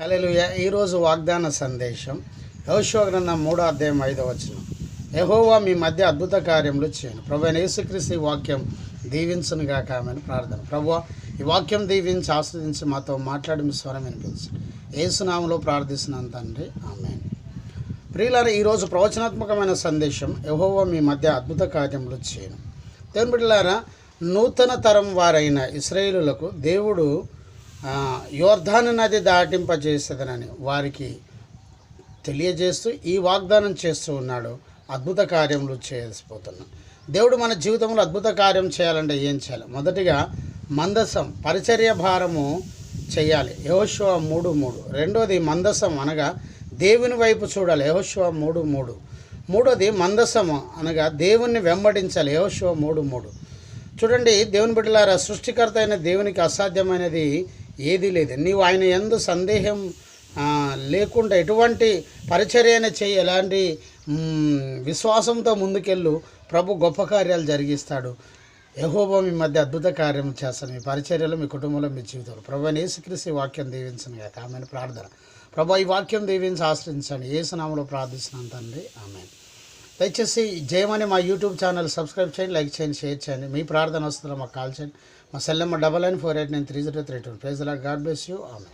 హల్లెలూయా. ఈరోజు వాగ్దాన సందేశం యహోశివ గ్రంథం మూడో అధ్యాయం ఐదో వచనం. యహోవా మీ మధ్య అద్భుత కార్యములు చేయను. ప్రభు యేసుక్రీస్తు వాక్యం దీవించును గాక ఆమెను. ప్రార్థన. ప్రభు ఈ వాక్యం దీవించి ఆస్వాదించి మాతో మాట్లాడి మీ స్వరం వినిపించు. ఏసునామలో ప్రార్థిస్తున్నాను తండ్రి. ఆమె ప్రియులారా ఈరోజు ప్రవచనాత్మకమైన సందేశం యహోవా మీ మధ్య అద్భుత కార్యములు చేయను. దేవుని బిడ్డలారా నూతన తరం వారైన ఇస్రాయేలులకు దేవుడు యోర్ధాను నది దాటింపజేసేదనని వారికి తెలియజేస్తూ ఈ వాగ్దానం చేస్తూ ఉన్నాడు. అద్భుత కార్యములు చేసిపోతున్నాం దేవుడు మన జీవితంలో అద్భుత కార్యం చేయాలంటే ఏం చేయాలి? మొదటిగా మందసం పరిచర్య భారము చేయాలి. యహోశివ మూడు మూడు. రెండోది మందసం అనగా దేవుని వైపు చూడాలి. యహోశివ మూడు మూడు. మూడోది మందసము అనగా దేవుణ్ణి వెంబడించాలి. యహోశివ మూడు మూడు. చూడండి దేవుని బిడ్డలారా సృష్టికర్త అయిన దేవునికి అసాధ్యమైనది ఏదీ లేదు. నీవు ఆయన ఎందు సందేహం లేకుండా ఎటువంటి పరిచర్యన చేయి. ఎలాంటి విశ్వాసంతో ముందుకెళ్ళు. ప్రభు గొప్ప కార్యాలు జరిగిస్తాడు. యహోబా మీ మధ్య అద్భుత కార్యం చేస్తాను మీ పరిచర్యలు మీ కుటుంబంలో మీ జీవితంలో. ప్రభు యేసుక్రీస్తు వాక్యం దీవించను కాక ఆమెను. ప్రార్థన. ప్రభు ఈ వాక్యం దీవించి ఆశ్రయించండి. ఏసునామలో ప్రార్థిస్తున్నాను తండ్రి. ఆమె దయచేసి జయమని మా యూట్యూబ్ ఛానల్ సబ్స్క్రైబ్ చేయండి లైక్ చేయండి షేర్ చేయండి. మీ ప్రార్థన వస్తుందో మాకు కాల్ చేయండి. మా cell number double nine four eight nine three zero three two. Praise lord god bless you. ఆమె